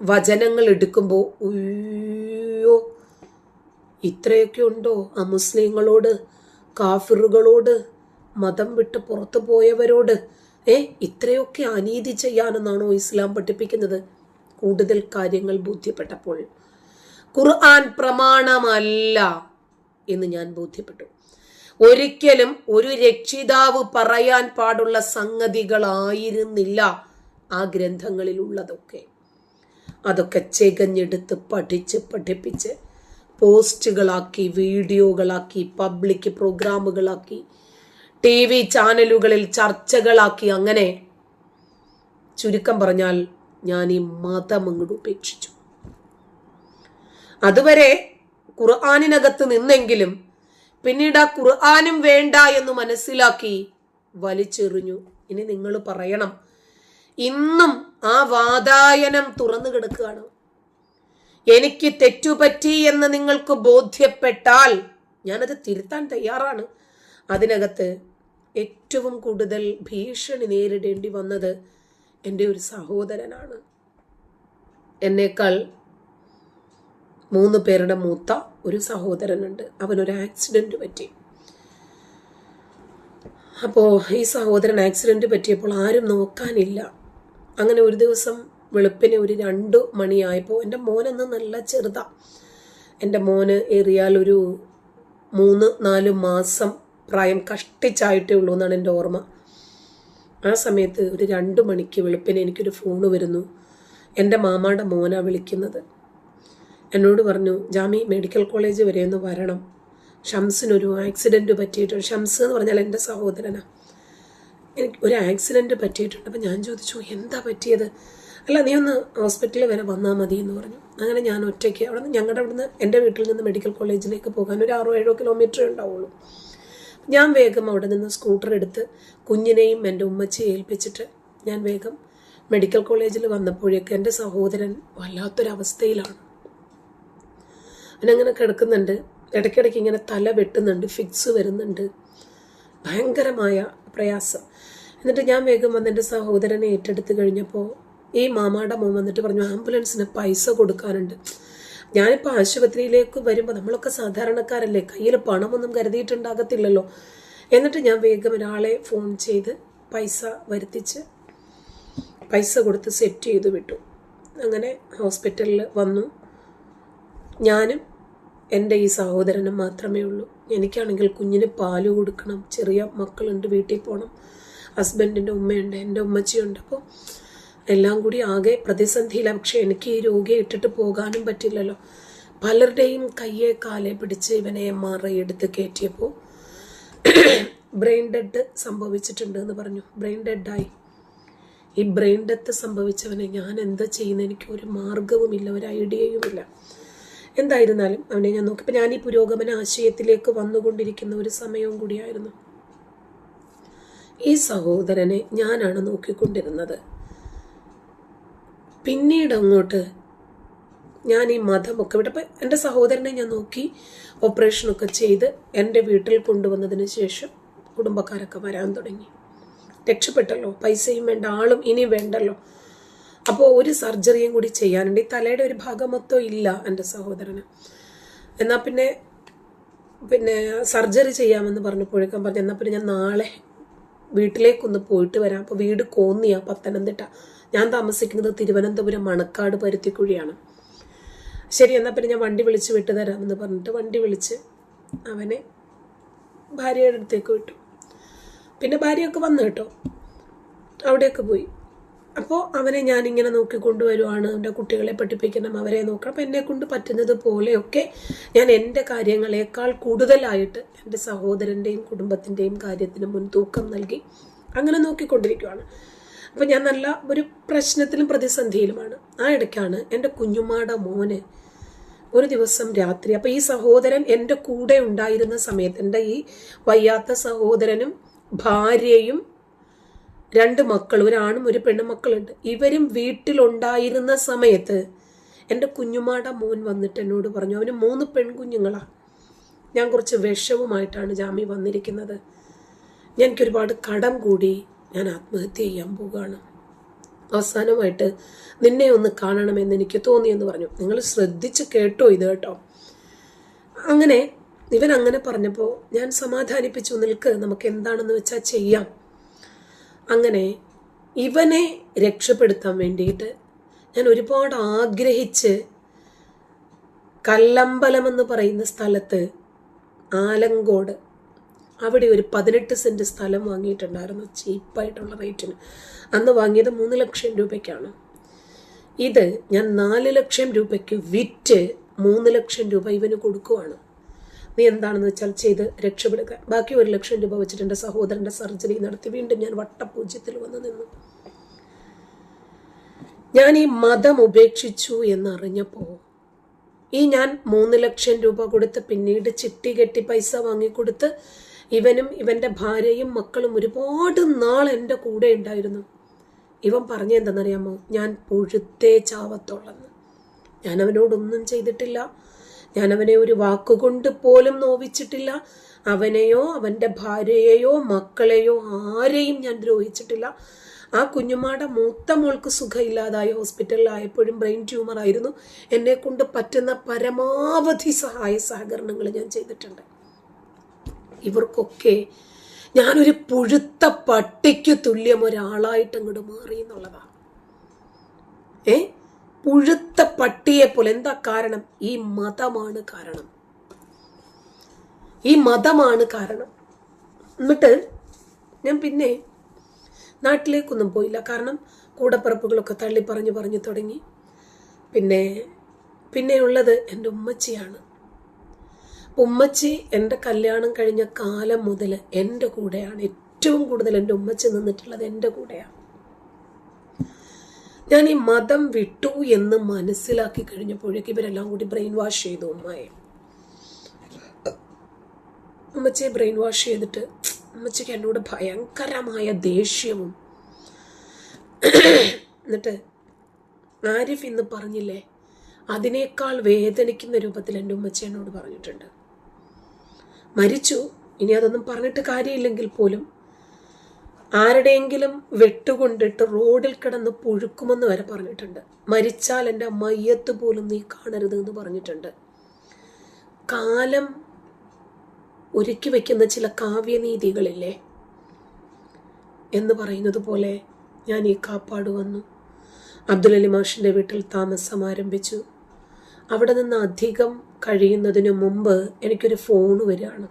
വചനങ്ങൾ എടുക്കുമ്പോൾ ഉയ്യോ ഇത്രയൊക്കെ ഉണ്ടോ? ആ മുസ്ലിങ്ങളോട് കാഫിറുകളോട് മതം വിട്ട് പുറത്തു പോയവരോട് ഏ ഇത്രയൊക്കെ അനീതി ചെയ്യാനെന്നാണോ ഇസ്ലാം പഠിപ്പിക്കുന്നത്? കൂടുതൽ കാര്യങ്ങൾ ബോധ്യപ്പെട്ടപ്പോൾ. ഖുർആൻ പ്രമാണമല്ല എന്ന് ഞാൻ ബോധ്യപ്പെട്ടു. ഒരിക്കലും ഒരു രക്ഷിതാവ് പറയാൻ പാടുള്ള സംഗതികളായിരുന്നില്ല. ആ ഗ്രന്ഥങ്ങളിലുള്ളതൊക്കെ. അതൊക്കെ ചെകഞ്ഞെടുത്ത് പഠിച്ച് പഠിപ്പിച്ച് പോസ്റ്റുകളാക്കി വീഡിയോകളാക്കി പബ്ലിക് പ്രോഗ്രാമുകളാക്കി ടി വി ചാനലുകളിൽ ചർച്ചകളാക്കി അങ്ങനെ ചുരുക്കം പറഞ്ഞാൽ ഞാൻ ഈ മതം അങ്ങോട്ട് ഉപേക്ഷിച്ചു. അതുവരെ ഖുർആാനിനകത്ത് നിന്നെങ്കിലും പിന്നീട് ആ ഖുർആാനും വേണ്ട എന്ന് മനസ്സിലാക്കി വലിച്ചെറിഞ്ഞു. ഇനി നിങ്ങൾ പറയണം ഇന്നും ആ വാതായനം തുറന്നു കിടക്കുകയാണ്. എനിക്ക് തെറ്റുപറ്റി എന്ന് നിങ്ങൾക്ക് ബോധ്യപ്പെട്ടാൽ ഞാനത് തിരുത്താൻ തയ്യാറാണ്. അതിനകത്ത് ഏറ്റവും കൂടുതൽ ഭീഷണി നേരിടേണ്ടി വന്നത് എന്റെ ഒരു സഹോദരനാണ്. എന്നേക്കാൾ മൂന്ന് പേരുടെ മൂത്ത ഒരു സഹോദരനുണ്ട്. അവനൊരു ആക്സിഡന്റ് പറ്റി. അപ്പോൾ ഈ സഹോദരൻ ആക്സിഡന്റ് പറ്റിയപ്പോൾ ആരും നോക്കാനില്ല. അങ്ങനെ ഒരു ദിവസം വെളുപ്പിന് ഒരു രണ്ട് മണിയായപ്പോൾ എന്റെ മോനന്ന് നല്ല ചെറുതാ. എന്റെ മോന് ഏറിയാൽ ഒരു മൂന്ന് നാല് മാസം പ്രായം കഷ്ടിച്ചായിട്ടേ ഉള്ളൂ എന്നാണ് എന്റെ ഓർമ്മ. ആ സമയത്ത് ഒരു രണ്ട് മണിക്ക് വെളുപ്പിന് എനിക്കൊരു ഫോൺ വരുന്നു. എന്റെ മാമായുടെ മോനാ വിളിക്കുന്നത്. എന്നോട് പറഞ്ഞു ജാമി മെഡിക്കൽ കോളേജ് വരെ ഒന്ന് വരണം. ഷംസിനൊരു ആക്സിഡന്റ് പറ്റിയിട്ടുണ്ട് ഷംസ് എന്ന് പറഞ്ഞാൽ എന്റെ സഹോദരനാണ് എനിക്ക് ഒരു ആക്സിഡന്റ് പറ്റിയിട്ടുണ്ട് അപ്പം ഞാൻ ചോദിച്ചു എന്താ പറ്റിയത്? അല്ല നീ ഒന്ന് ഹോസ്പിറ്റലിൽ വരെ വന്നാൽ മതി എന്ന് പറഞ്ഞു. അങ്ങനെ ഞാൻ ഒറ്റയ്ക്ക് അവിടെ നിന്ന് ഞങ്ങളുടെ അവിടുന്ന് എന്റെ വീട്ടിൽ നിന്ന് മെഡിക്കൽ കോളേജിലേക്ക് പോകാൻ ഒരു ആറോ ഏഴോ കിലോമീറ്റർ ഉണ്ടാവുള്ളൂ. ഞാൻ വേഗം അവിടെ നിന്ന് സ്കൂട്ടർ എടുത്ത് കുഞ്ഞിനെയും എന്റെ ഉമ്മച്ചിയെ ഏൽപ്പിച്ചിട്ട് ഞാൻ വേഗം മെഡിക്കൽ കോളേജിൽ വന്നപ്പോഴേക്ക് എന്റെ സഹോദരൻ വല്ലാത്തൊരവസ്ഥയിലാണ്. അവനങ്ങനെ കിടക്കുന്നുണ്ട്. ഇടയ്ക്കിടയ്ക്ക് ഇങ്ങനെ തല വെട്ടുന്നുണ്ട് ഫിക്സ് വരുന്നുണ്ട്. ഭയങ്കരമായ പ്രയാസം. എന്നിട്ട് ഞാൻ വേഗം വന്ന് എന്റെ സഹോദരനെ ഏറ്റെടുത്ത് കഴിഞ്ഞപ്പോൾ ഈ മാമാടെ മോൻ വന്നിട്ട് പറഞ്ഞു ആംബുലൻസിന് പൈസ കൊടുക്കാനുണ്ട്. ഞാനിപ്പോൾ ആശുപത്രിയിലേക്ക് വരുമ്പോൾ നമ്മളൊക്കെ സാധാരണക്കാരല്ലേ കയ്യിൽ പണമൊന്നും കരുതിയിട്ടുണ്ടാകത്തില്ലല്ലോ. എന്നിട്ട് ഞാൻ വേഗം ഒരാളെ ഫോൺ ചെയ്ത് പൈസ വരുത്തിച്ച് പൈസ കൊടുത്ത് സെറ്റ് ചെയ്ത് വിട്ടു. അങ്ങനെ ഹോസ്പിറ്റലിൽ വന്നു. ഞാനും എന്റെ ഈ സഹോദരനും മാത്രമേ ഉള്ളൂ. എനിക്കാണെങ്കിൽ കുഞ്ഞിന് പാൽ കൊടുക്കണം ചെറിയ മക്കളുണ്ട് വീട്ടിൽ പോകണം ഹസ്ബൻഡിന്റെ ഉമ്മയുണ്ട് എന്റെ ഉമ്മച്ചിയുണ്ട്. അപ്പോൾ എല്ലാം കൂടി ആകെ പ്രതിസന്ധിയിലാണ് പക്ഷെ എനിക്ക് ഈ രോഗിയെ ഇട്ടിട്ട് പോകാനും പറ്റില്ലല്ലോ. പലരുടെയും കയ്യെ കാലെ പിടിച്ച് ഇവനെ എം ആർ ഐ എടുത്ത് കയറ്റിയപ്പോൾ ബ്രെയിൻ ഡെഡ് സംഭവിച്ചിട്ടുണ്ട് എന്ന് പറഞ്ഞു. ബ്രെയിൻ ഡെഡായി. ഈ ബ്രെയിൻ ഡെത്ത് സംഭവിച്ചവനെ ഞാൻ എന്താ ചെയ്യുന്നത് എനിക്ക് ഒരു മാർഗവുമില്ല ഒരു ഐഡിയയുമില്ല. എന്തായിരുന്നാലും അവനെ ഞാൻ നോക്കി. ഇപ്പം ഞാൻ ഈ പുരോഗമന ആശയത്തിലേക്ക് വന്നുകൊണ്ടിരിക്കുന്ന ഒരു സമയവും കൂടിയായിരുന്നു. ഈ സഹോദരനെ ഞാനാണ് നോക്കിക്കൊണ്ടിരുന്നത്. പിന്നീട് അങ്ങോട്ട് ഞാൻ ഈ മതമൊക്കെ വിട്ടപ്പോൾ എന്റെ സഹോദരനെ ഞാൻ നോക്കി ഓപ്പറേഷനൊക്കെ ചെയ്ത് എന്റെ വീട്ടിൽ കൊണ്ടുവന്നതിന് ശേഷം കുടുംബക്കാരൊക്കെ വരാൻ തുടങ്ങി. രക്ഷപ്പെട്ടല്ലോ. പൈസയും വേണ്ട ആളും ഇനി വേണ്ടല്ലോ. അപ്പോൾ ഒരു സർജറിയും കൂടി ചെയ്യാനുണ്ട്. ഈ തലയുടെ ഒരു ഭാഗം മൊത്തം ഇല്ല എന്റെ സഹോദരന്. എന്നാൽ പിന്നെ പിന്നെ സർജറി ചെയ്യാമെന്ന് പറഞ്ഞപ്പോഴേക്കും പറഞ്ഞു എന്നാൽ പിന്നെ ഞാൻ നാളെ വീട്ടിലേക്കൊന്ന് പോയിട്ട് വരാം. അപ്പോൾ വീട് കോന്നിയാ പത്തനംതിട്ട. ഞാൻ താമസിക്കുന്നത് തിരുവനന്തപുരം മണക്കാട് പരുത്തിക്കുഴിയാണ്. ശരി എന്നാൽ പിന്നെ ഞാൻ വണ്ടി വിളിച്ച് വിട്ടു തരാമെന്ന് പറഞ്ഞിട്ട് വണ്ടി വിളിച്ച് അവനെ ഭാര്യയുടെ അടുത്തേക്ക് വിട്ടു. പിന്നെ ഭാര്യയൊക്കെ വന്നു കേട്ടോ. അവിടെയൊക്കെ പോയി. അപ്പോൾ അവനെ ഞാൻ ഞാനിങ്ങനെ നോക്കിക്കൊണ്ടുവരുവാണ് എന്റെ കുട്ടികളെ പഠിപ്പിക്കണം അവരെ നോക്കണം. അപ്പം എന്നെ കൊണ്ട് പറ്റുന്നത് പോലെയൊക്കെ ഞാൻ എന്റെ കാര്യങ്ങളെക്കാൾ കൂടുതലായിട്ട് എന്റെ സഹോദരന്റെയും കുടുംബത്തിന്റെയും കാര്യത്തിന് മുൻതൂക്കം നൽകി അങ്ങനെ നോക്കിക്കൊണ്ടിരിക്കുകയാണ് അപ്പം ഞാൻ നല്ല ഒരു പ്രശ്നത്തിലും പ്രതിസന്ധിയിലുമാണ്. ആ ഇടയ്ക്കാണ് എന്റെ കുഞ്ഞുമാടെ മോന് ഒരു ദിവസം രാത്രി അപ്പം ഈ സഹോദരൻ എന്റെ കൂടെ ഉണ്ടായിരുന്ന സമയത്ത് എന്റെ ഈ വയ്യാത്ത സഹോദരനും ഭാര്യയും രണ്ട് മക്കൾ ഒരാണും ഒരു പെണ്ണും മക്കളുണ്ട്. ഇവരും വീട്ടിലുണ്ടായിരുന്ന സമയത്ത് എന്റെ കുഞ്ഞുമാട മോൻ വന്നിട്ട് എന്നോട് പറഞ്ഞു അവന് മൂന്ന് പെൺകുഞ്ഞുങ്ങളാണ് ഞാൻ കുറച്ച് വിഷവുമായിട്ടാണ് ജാമ്യം വന്നിരിക്കുന്നത്. എനിക്ക് ഒരുപാട് കടം കൂടി ഞാൻ ആത്മഹത്യ ചെയ്യാൻ പോവുകയാണ്. അവസാനമായിട്ട് നിന്നെ ഒന്ന് കാണണമെന്ന് എനിക്ക് തോന്നിയെന്ന് പറഞ്ഞു. നിങ്ങൾ ശ്രദ്ധിച്ച് കേട്ടോ ഇത് കേട്ടോ. അങ്ങനെ ഇവൻ അങ്ങനെ പറഞ്ഞപ്പോൾ ഞാൻ സമാധാനിപ്പിച്ചു നിൽക്ക് നമുക്ക് എന്താണെന്ന് വെച്ചാൽ ചെയ്യാം. അങ്ങനെ ഇവനെ രക്ഷപ്പെടുത്താൻ വേണ്ടിയിട്ട് ഞാൻ ഒരുപാട് ആഗ്രഹിച്ച് കല്ലമ്പലം എന്ന് പറയുന്ന സ്ഥലത്ത് ആലങ്കോട് അവിടെ ഒരു പതിനെട്ട് സെന്റ് സ്ഥലം വാങ്ങിയിട്ടുണ്ടായിരുന്നു ചീപ്പായിട്ടുള്ള റേറ്റിന്. അന്ന് വാങ്ങിയത് മൂന്ന് ലക്ഷം രൂപയ്ക്കാണ്. ഇത് ഞാൻ നാല് ലക്ഷം രൂപയ്ക്ക് വിറ്റ് മൂന്ന് ലക്ഷം രൂപ ഇവന് കൊടുക്കുവാണ്. നീ എന്താണെന്ന് വെച്ചാൽ ചെയ്ത് രക്ഷപ്പെടുക. ബാക്കി ഒരു ലക്ഷം രൂപ വെച്ചിട്ട് എന്റെ സഹോദരന്റെ സർജറി നടത്തി വീണ്ടും ഞാൻ വട്ടപൂജ്യത്തിൽ വന്ന് നിന്നു. ഞാൻ ഈ മതം ഉപേക്ഷിച്ചു എന്നറിഞ്ഞപ്പോൾ ഈ ഞാൻ മൂന്ന് ലക്ഷം രൂപ കൊടുത്ത് പിന്നീട് ചിട്ടി കെട്ടി പൈസ വാങ്ങിക്കൊടുത്ത് ഇവനും ഇവന്റെ ഭാര്യയും മക്കളും ഒരുപാട് നാൾ എന്റെ കൂടെ ഉണ്ടായിരുന്നു. ഇവൻ പറഞ്ഞെന്തെന്നറിയാമോ ഞാൻ പൊഴുത്തേ ചാവത്തുള്ളെന്ന് ഞാൻ അവനോടൊന്നും ചെയ്തിട്ടില്ല. ഞാൻ അവനെ ഒരു വാക്കുകൊണ്ട് പോലും നോവിച്ചിട്ടില്ല. അവനെയോ അവന്റെ ഭാര്യയെയോ മക്കളെയോ ആരെയും ഞാൻ ദ്രോഹിച്ചിട്ടില്ല. ആ കുഞ്ഞുമാടെ മൂത്ത മോൾക്ക് സുഖമില്ലാതായ ഹോസ്പിറ്റലിലായപ്പോഴും ബ്രെയിൻ ട്യൂമർ ആയിരുന്നു എന്നെ കൊണ്ട് പറ്റുന്ന പരമാവധി സഹായ സഹകരണങ്ങൾ ഞാൻ ചെയ്തിട്ടുണ്ട്. ഇവർക്കൊക്കെ ഞാനൊരു പുഴുത്ത പട്ടിക്ക് തുല്യം ഒരാളായിട്ട് അങ്ങോട്ട് മാറി എന്നുള്ളതാണ്. ഏ? പുഴുത്ത പട്ടിയെ പോലെ. എന്താ കാരണം? ഈ മതമാണ് കാരണം. ഈ മതമാണ് കാരണം. എന്നിട്ട് ഞാൻ പിന്നെ നാട്ടിലേക്കൊന്നും പോയില്ല. കാരണം കൂടപ്പിറപ്പുകളൊക്കെ തള്ളി പറഞ്ഞു പറഞ്ഞു തുടങ്ങി. പിന്നെ പിന്നെയുള്ളത് എന്റെ ഉമ്മച്ചിയാണ്. ഉമ്മച്ചി എന്റെ കല്യാണം കഴിഞ്ഞ കാലം മുതൽ എന്റെ കൂടെയാണ്. ഏറ്റവും കൂടുതൽ എന്റെ ഉമ്മച്ചി നിന്നിട്ടുള്ളത് എന്റെ കൂടെയാണ്. ഞാൻ ഈ മതം വിട്ടു എന്ന് മനസ്സിലാക്കി കഴിഞ്ഞപ്പോഴേക്ക് ഇവരെല്ലാം കൂടി ബ്രെയിൻ വാഷ് ചെയ്തു ഉമ്മയെ. അമ്മച്ചയെ ബ്രെയിൻ വാഷ് ചെയ്തിട്ട് അമ്മച്ചയ്ക്ക് എന്നോട് ഭയങ്കരമായ ദേഷ്യവും. എന്നിട്ട് ആരിഫ് ഇന്ന് പറഞ്ഞില്ലേ അതിനേക്കാൾ വേദനിക്കുന്ന രൂപത്തിൽ എന്റെ ഉമ്മച്ച എന്നോട് പറഞ്ഞിട്ടുണ്ട്. മരിച്ചു. ഇനി അതൊന്നും പറഞ്ഞിട്ട് കാര്യമില്ലെങ്കിൽ പോലും ആരുടെയെങ്കിലും വെട്ടുകൊണ്ടിട്ട് റോഡിൽ കിടന്ന് പുഴുക്കുമെന്ന് വരെ പറഞ്ഞിട്ടുണ്ട്. മരിച്ചാൽ എന്റെ മയ്യത്ത് പോലും നീ കാണരുത് എന്ന് പറഞ്ഞിട്ടുണ്ട്. കാലം ഒരുക്കി വയ്ക്കുന്ന ചില കാവ്യനീതികളില്ലേ? എന്ന് പറയുന്നത് പോലെ ഞാൻ ഈ കാപ്പാട് വന്നു. അബ്ദുൽ അലി മാഷിന്റെ വീട്ടിൽ താമസം ആരംഭിച്ചു. അവിടെ നിന്ന് അധികം കഴിയുന്നതിന് മുമ്പ് എനിക്കൊരു ഫോൺ വരികയാണ്.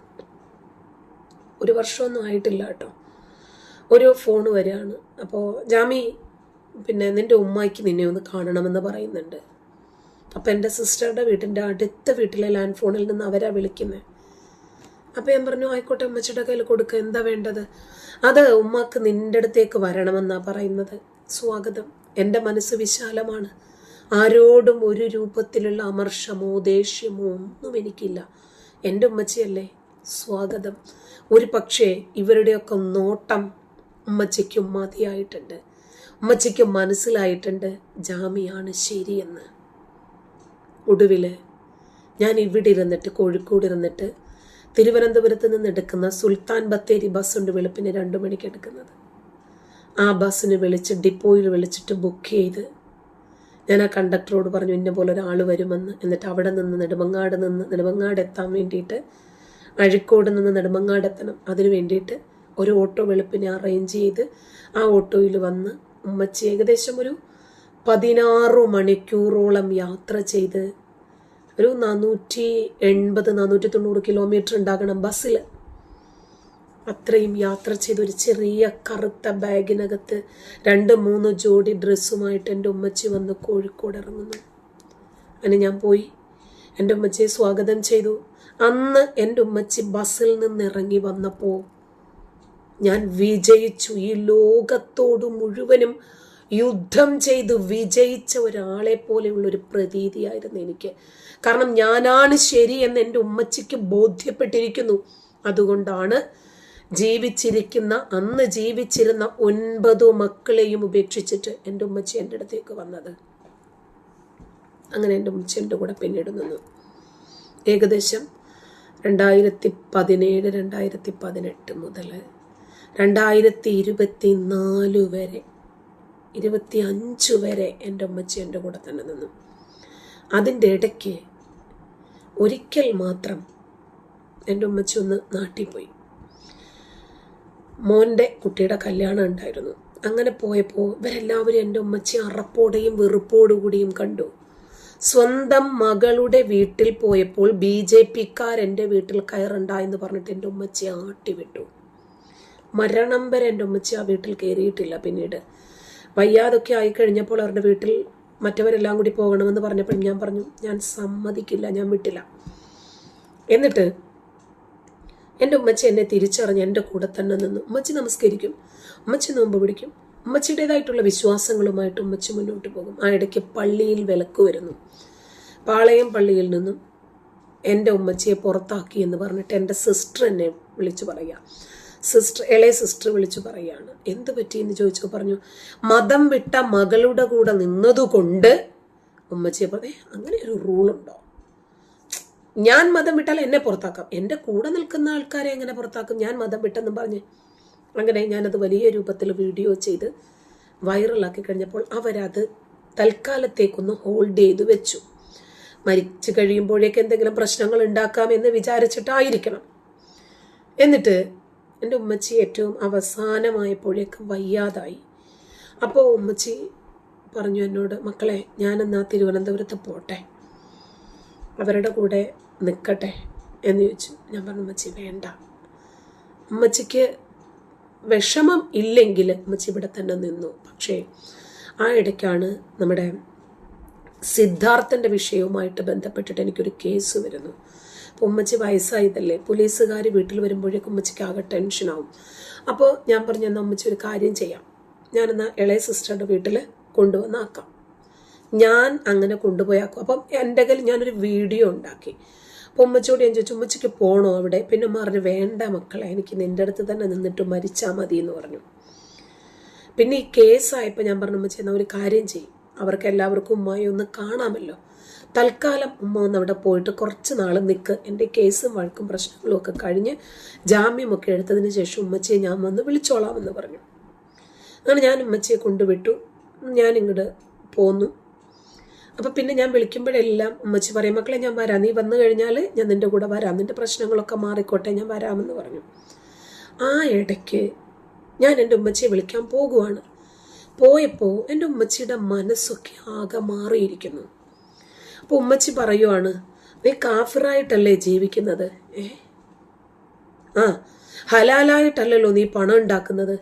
ഒരു വർഷമൊന്നും ആയിട്ടില്ല കേട്ടോ. ഒരു ഫോൺ വരികയാണ്. അപ്പോൾ ജാമി പിന്നെ നിന്റെ ഉമ്മായിക്ക് നിന്നെ ഒന്ന് കാണണമെന്ന് പറയുന്നുണ്ട്. അപ്പോൾ എന്റെ സിസ്റ്ററുടെ വീട്ടിന്റെ അടുത്ത വീട്ടിലെ ലാൻഡ് ഫോണിൽ നിന്ന് അവരാ വിളിക്കുന്നത് അപ്പോൾ ഞാൻ പറഞ്ഞു ആയിക്കോട്ടെ ഉമ്മച്ചിയുടെ കയ്യിൽ കൊടുക്കുക എന്താ വേണ്ടത്? അത് ഉമ്മാക്ക് നിന്റെ അടുത്തേക്ക് വരണമെന്നാണ് പറയുന്നത്. സ്വാഗതം. എന്റെ മനസ്സ് വിശാലമാണ്. ആരോടും ഒരു രൂപത്തിലുള്ള അമർഷമോ ദേഷ്യമോ ഒന്നും എനിക്കില്ല. എന്റെ ഉമ്മച്ചിയല്ലേ? സ്വാഗതം. ഒരു പക്ഷേ ഇവരുടെയൊക്കെ നോട്ടം ഉമ്മച്ചിക്ക് മതിയായിട്ടുണ്ട്. ഉമ്മച്ചയ്ക്കും മനസ്സിലായിട്ടുണ്ട് ജാമിയാണ് ശരിയെന്ന്. ഒടുവിൽ ഞാൻ ഇവിടെ ഇരുന്നിട്ട് കോഴിക്കോട് ഇരുന്നിട്ട് തിരുവനന്തപുരത്ത് നിന്ന് എടുക്കുന്ന സുൽത്താൻ ബത്തേരി ബസ്സുണ്ട് വെളുപ്പിന് രണ്ട് മണിക്ക് എടുക്കുന്നത്. ആ ബസ്സിന് വിളിച്ച് ഡിപ്പോയിൽ വിളിച്ചിട്ട് ബുക്ക് ചെയ്ത് ഞാൻ ആ കണ്ടക്ടറോട് പറഞ്ഞു ഇന്ന പോലെ ഒരാൾ വരുമെന്ന്. എന്നിട്ട് അവിടെ നിന്ന് നെടുമങ്ങാട് നിന്ന് നെടുമങ്ങാട് എത്താൻ വേണ്ടിയിട്ട് അഴിക്കോട് നിന്ന് നെടുമങ്ങാട് എത്തണം. അതിന് വേണ്ടിയിട്ട് ഒരു ഓട്ടോ വെളുപ്പിനെ അറേഞ്ച് ചെയ്ത് ആ ഓട്ടോയിൽ വന്ന് ഉമ്മച്ചി ഏകദേശം ഒരു പതിനാറ് മണിക്കൂറോളം യാത്ര ചെയ്ത് ഒരു നാനൂറ്റി എൺപത് നാനൂറ്റി തൊണ്ണൂറ് കിലോമീറ്റർ ഉണ്ടാകണം ബസ്സിൽ അത്രയും യാത്ര ചെയ്ത് ഒരു ചെറിയ കറുത്ത ബാഗിനകത്ത് രണ്ട് മൂന്ന് ജോഡി ഡ്രസ്സുമായിട്ട് എന്റെ ഉമ്മച്ചി വന്ന് കോഴിക്കോട് ഇറങ്ങുന്നു. അങ്ങനെ ഞാൻ പോയി. എന്റെ ഉമ്മച്ചിയെ സ്വാഗതം ചെയ്തു. അന്ന് എന്റെ ഉമ്മച്ചി ബസ്സിൽ നിന്ന് ഇറങ്ങി വന്നപ്പോൾ ഞാൻ വിജയിച്ചു. ഈ ലോകത്തോട് മുഴുവനും യുദ്ധം ചെയ്ത് വിജയിച്ച ഒരാളെ പോലെയുള്ള ഒരു പ്രതീതിയായിരുന്നു എനിക്ക്. കാരണം ഞാനാണ് ശരി എന്ന് എന്റെ ഉമ്മച്ചിക്ക് ബോധ്യപ്പെട്ടിരിക്കുന്നു. അതുകൊണ്ടാണ് ജീവിച്ചിരിക്കുന്ന അന്ന് ജീവിച്ചിരുന്ന ഒൻപതു മക്കളെയും ഉപേക്ഷിച്ചിട്ട് എന്റെ ഉമ്മച്ചി എന്റെ അടുത്തേക്ക് വന്നത്. അങ്ങനെ എന്റെ ഉമ്മച്ചി എന്റെ കൂടെ പിന്നീട് നിന്നു. ഏകദേശം രണ്ടായിരത്തി പതിനേഴ് രണ്ടായിരത്തി പതിനെട്ട് മുതൽ രണ്ടായിരത്തി ഇരുപത്തി നാല് വരെ ഇരുപത്തി അഞ്ച് വരെ എന്റെ ഉമ്മച്ചി എന്റെ കൂടെ തന്നെ നിന്നു. അതിന്റെ ഇടയ്ക്ക് ഒരിക്കൽ മാത്രം എന്റെ ഉമ്മച്ചി ഒന്ന് നാട്ടിൽ പോയി. മോന്റെ കുട്ടിയുടെ കല്യാണം ഉണ്ടായിരുന്നു. അങ്ങനെ പോയപ്പോൾ ഇവരെല്ലാവരും എന്റെ ഉമ്മച്ചി അറപ്പോടെയും വെറുപ്പോടുകൂടിയും കണ്ടു. സ്വന്തം മകളുടെ വീട്ടിൽ പോയപ്പോൾ ബി ജെ പിക്കാർ എന്റെ വീട്ടിൽ കയറണ്ട എന്ന് പറഞ്ഞിട്ട് എന്റെ ഉമ്മച്ചി ആട്ടിവിട്ടു. മരണം വരെ എന്റെ ഉമ്മച്ചി ആ വീട്ടിൽ കയറിയിട്ടില്ല പിന്നീട്. വയ്യാതൊക്കെ ആയിക്കഴിഞ്ഞപ്പോൾ അവരുടെ വീട്ടിൽ മറ്റവരെല്ലാം കൂടി പോകണമെന്ന് പറഞ്ഞപ്പോൾ ഞാൻ പറഞ്ഞു ഞാൻ സമ്മതിക്കില്ല ഞാൻ വിട്ടില്ല. എന്നിട്ട് എന്റെ ഉമ്മച്ചി എന്നെ തിരിച്ചറിഞ്ഞ് എന്റെ കൂടെ തന്നെ നിന്നു ഉമ്മച്ചി നമസ്കരിക്കും. ഉമ്മച്ചി നോമ്പ് പിടിക്കും. ഉമ്മച്ചിയുടേതായിട്ടുള്ള വിശ്വാസങ്ങളുമായിട്ട് ഉമ്മച്ചി മുന്നോട്ട് പോകും. ആ ഇടയ്ക്ക് പള്ളിയിൽ വിലക്ക് വരുന്നു. പാളയം പള്ളിയിൽ നിന്നും എന്റെ ഉമ്മച്ചിയെ പുറത്താക്കി എന്ന് പറഞ്ഞിട്ട് എന്റെ സിസ്റ്റർ എന്നെ വിളിച്ചു പറയുക. സിസ്റ്റർ ഇളയ സിസ്റ്റർ വിളിച്ചു പറയുകയാണ് എന്ത് പറ്റിയെന്ന് ചോദിച്ചു പറഞ്ഞു മതം വിട്ട മകളുടെ കൂടെ നിന്നതുകൊണ്ട് ഉമ്മച്ചിയെ പറഞ്ഞേ അങ്ങനെ ഒരു റൂളുണ്ടോ ഞാൻ മതം വിട്ടാൽ എന്നെ പുറത്താക്കാം. എന്റെ കൂടെ നിൽക്കുന്ന ആൾക്കാരെ എങ്ങനെ പുറത്താക്കും? ഞാൻ മതം വിട്ടെന്നും പറഞ്ഞ്. അങ്ങനെ ഞാനത് വലിയ രൂപത്തിൽ വീഡിയോ ചെയ്ത് വൈറലാക്കി കഴിഞ്ഞപ്പോൾ അവരത് തൽക്കാലത്തേക്കൊന്ന് ഹോൾഡ് ചെയ്ത് വെച്ചു. മരിച്ചു കഴിയുമ്പോഴേക്ക് എന്തെങ്കിലും പ്രശ്നങ്ങൾ ഉണ്ടാക്കാം എന്ന് വിചാരിച്ചിട്ടായിരിക്കണം. എന്നിട്ട് എന്റെ ഉമ്മച്ചി ഏറ്റവും അവസാനമായപ്പോഴേക്ക് വയ്യാതായി. അപ്പോൾ ഉമ്മച്ചി പറഞ്ഞു എന്നോട് മക്കളെ ഞാനെന്നാ തിരുവനന്തപുരത്ത് പോട്ടെ? അവരുടെ കൂടെ നിൽക്കട്ടെ എന്ന് ചോദിച്ചു. ഞാൻ പറഞ്ഞു ഉമ്മച്ചി വേണ്ട. ഉമ്മച്ചിക്ക് വിഷമം ഇല്ലെങ്കിൽ ഉമ്മച്ചി ഇവിടെ തന്നെ നിന്നു. പക്ഷേ ആ ഇടയ്ക്കാണ് നമ്മുടെ സിദ്ധാർത്ഥന്റെ വിഷയവുമായിട്ട് ബന്ധപ്പെട്ടിട്ട് എനിക്കൊരു കേസ് വരുന്നു. ഉമ്മച്ചി വയസ്സായതല്ലേ? പോലീസുകാർ വീട്ടിൽ വരുമ്പോഴേക്കും ഉമ്മച്ചിക്ക് ആകെ ടെൻഷനാവും. അപ്പോൾ ഞാൻ പറഞ്ഞു എന്നാൽ ഉമ്മച്ചി ഒരു കാര്യം ചെയ്യാം. ഞാനെന്നാൽ ഇളയ സിസ്റ്ററുടെ വീട്ടിൽ കൊണ്ടുവന്നാക്കാം. ഞാൻ അങ്ങനെ കൊണ്ടുപോയാക്കും. അപ്പം എന്റെ കയ്യിൽ ഞാനൊരു വീഡിയോ ഉണ്ടാക്കി. അപ്പോൾ ഉമ്മച്ചോട് ഞാൻ ചോദിച്ചു ഉമ്മച്ചിക്ക് പോകണോ അവിടെ? പിന്നെ ഉമ്മ പറഞ്ഞു വേണ്ട മക്കളെ എനിക്ക് നിന്റെ അടുത്ത് തന്നെ നിന്നിട്ട് മരിച്ചാൽ മതി എന്ന് പറഞ്ഞു. പിന്നെ ഈ കേസായപ്പോൾ ഞാൻ പറഞ്ഞു ഉമ്മച്ചി എന്നാൽ ഒരു കാര്യം ചെയ്യും. അവർക്ക് എല്ലാവർക്കും ഉമ്മയെ ഒന്ന് കാണാമല്ലോ. തൽക്കാലം ഉമ്മ ഒന്ന് അവിടെ പോയിട്ട് കുറച്ച് നാൾ നിൽക്ക് എന്റെ കേസും വഴക്കും പ്രശ്നങ്ങളും ഒക്കെ കഴിഞ്ഞ് ജാമ്യമൊക്കെ എടുത്തതിന് ശേഷം ഉമ്മച്ചിയെ ഞാൻ വന്ന് വിളിച്ചോളാം എന്ന് പറഞ്ഞു. അങ്ങനെ ഞാൻ ഉമ്മച്ചിയെ കൊണ്ടുവിട്ടു. ഞാൻ ഇങ്ങോട്ട് പോന്നു. അപ്പം പിന്നെ ഞാൻ വിളിക്കുമ്പോഴെല്ലാം ഉമ്മച്ചി പറയും മക്കളെ ഞാൻ വരാം. നീ വന്നു കഴിഞ്ഞാൽ ഞാൻ നിന്റെ കൂടെ വരാം. നിന്റെ പ്രശ്നങ്ങളൊക്കെ മാറിക്കോട്ടെ. ഞാൻ വരാമെന്ന് പറഞ്ഞു. ആ ഇടയ്ക്ക് ഞാൻ എന്റെ ഉമ്മച്ചിയെ വിളിക്കാൻ പോകുവാണ്. പോയപ്പോൾ എന്റെ ഉമ്മച്ചിയുടെ മനസ്സൊക്കെ ആകെ മാറിയിരിക്കുന്നു. അപ്പോൾ ഉമ്മച്ചി പറയുവാണ് നീ കാഫിറായിട്ടല്ലേ ജീവിക്കുന്നത്? ഏ? ആ ഹലാലായിട്ടല്ലല്ലോ നീ പണം ഉണ്ടാക്കുന്നത്.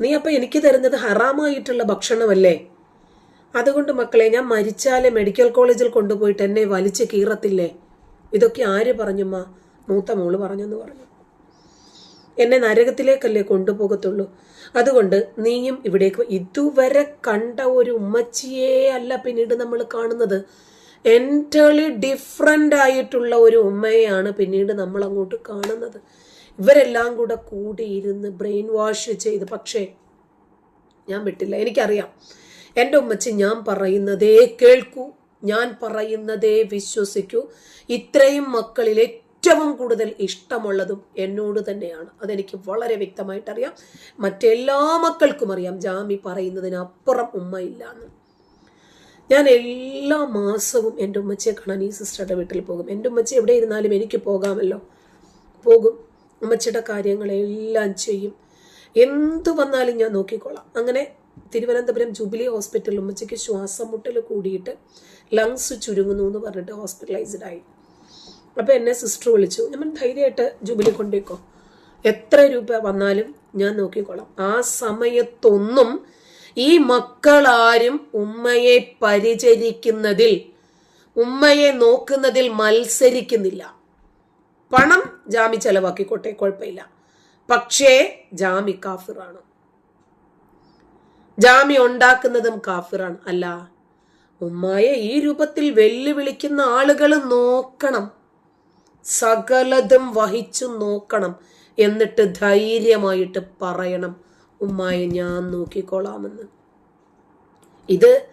നീ അപ്പം എനിക്ക് തരുന്നത് ഹറാമായിട്ടുള്ള ഭക്ഷണമല്ലേ? അതുകൊണ്ട് മക്കളെ ഞാൻ മരിച്ചാലേ മെഡിക്കൽ കോളേജിൽ കൊണ്ടുപോയിട്ട് എന്നെ വലിച്ച് കീറത്തില്ലേ? ഇതൊക്കെ ആര് പറഞ്ഞുമ്മ? മൂത്ത മോൾ പറഞ്ഞെന്ന് പറഞ്ഞു. എന്നെ നരകത്തിലേക്കല്ലേ കൊണ്ടുപോകത്തുള്ളൂ. അതുകൊണ്ട് നീയും ഇവിടേക്ക് ഇതുവരെ കണ്ട ഒരു ഉമ്മച്ചിയേ അല്ല പിന്നീട് നമ്മൾ കാണുന്നത്. എന്റേർലി ഡിഫറെന്റ് ആയിട്ടുള്ള ഒരു ഉമ്മയാണ് പിന്നീട് നമ്മൾ അങ്ങോട്ട് കാണുന്നത്. ഇവരെല്ലാം കൂടെ കൂടിയിരുന്ന് ബ്രെയിൻ വാഷ് ചെയ്ത്. പക്ഷേ ഞാൻ വിട്ടില്ല. എനിക്കറിയാം. എന്റെ ഉമ്മച്ചി ഞാൻ പറയുന്നതേ കേൾക്കൂ. ഞാൻ പറയുന്നതേ വിശ്വസിക്കൂ. ഇത്രയും മക്കളിൽ ഏറ്റവും കൂടുതൽ ഇഷ്ടമുള്ളതും എന്നോട് തന്നെയാണ്. അതെനിക്ക് വളരെ വ്യക്തമായിട്ടറിയാം. മറ്റെല്ലാ മക്കൾക്കും അറിയാം. ജാമി പറയുന്നതിനപ്പുറം ഉമ്മ ഞാൻ എല്ലാ മാസവും എന്റെ ഉമ്മച്ചിയെ കാണാൻ ഈ സിസ്റ്ററുടെ വീട്ടിൽ പോകും. എന്റെ ഉമ്മച്ചി എവിടെ ഇരുന്നാലും എനിക്ക് പോകാമല്ലോ. പോകും. ഉമ്മച്ചിയുടെ കാര്യങ്ങളെല്ലാം ചെയ്യും. എന്തു വന്നാലും ഞാൻ നോക്കിക്കോളാം. അങ്ങനെ തിരുവനന്തപുരം ജൂബിലി ഹോസ്പിറ്റലിൽ ഉമ്മച്ചിക്ക് ശ്വാസം മുട്ടൽ കൂടിയിട്ട് ലങ്സ് ചുരുങ്ങുന്നു എന്ന് പറഞ്ഞിട്ട് ഹോസ്പിറ്റലൈസ്ഡ് ആയി. അപ്പോൾ എന്നെ സിസ്റ്റർ വിളിച്ചു. നമ്മൾ ധൈര്യമായിട്ട് ജൂബിലി കൊണ്ടേക്കോ എത്ര രൂപ വന്നാലും ഞാൻ നോക്കിക്കോളാം. ആ സമയത്തൊന്നും ഈ മക്കളാരും ഉമ്മയെ പരിചരിക്കുന്നതിൽ ഉമ്മയെ നോക്കുന്നതിൽ മത്സരിക്കുന്നില്ല. പണം ജാമി ചെലവാക്കിക്കോട്ടെ കുഴപ്പമില്ല. പക്ഷേ ജാമി കാഫിറാണ്. ജാമി ഉണ്ടാക്കുന്നതും കാഫിറാണ്. അല്ല ഉമ്മയെ ഈ രൂപത്തിൽ വെല്ലുവിളിക്കുന്ന ആളുകൾ നോക്കണം. സകലതും വഹിച്ചു നോക്കണം. എന്നിട്ട് ധൈര്യമായിട്ട് പറയണം. ഉമ്മായെ ഞാൻ നോക്കിക്കോളാമെന്ന്. ഇത്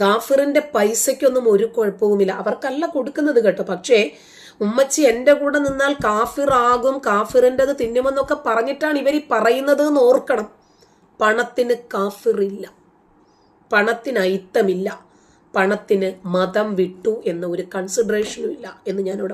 കാഫിറിന്റെ പൈസയ്ക്കൊന്നും ഒരു കുഴപ്പവുമില്ല. അവർക്കല്ല കൊടുക്കുന്നത് കേട്ടോ. പക്ഷേ ഉമ്മച്ചി എന്റെ കൂടെ നിന്നാൽ കാഫിറാകും കാഫിറിന്റെത് തിന്നുമെന്നൊക്കെ പറഞ്ഞിട്ടാണ് ഇവർ ഈ പറയുന്നത് എന്ന് ഓർക്കണം. പണത്തിന് കാഫിറില്ല. പണത്തിന് അയിത്തമില്ല. പണത്തിന് മതം വിട്ടു എന്ന ഒരു കൺസിഡറേഷനും ഇല്ല എന്ന് ഞാനിവിടെ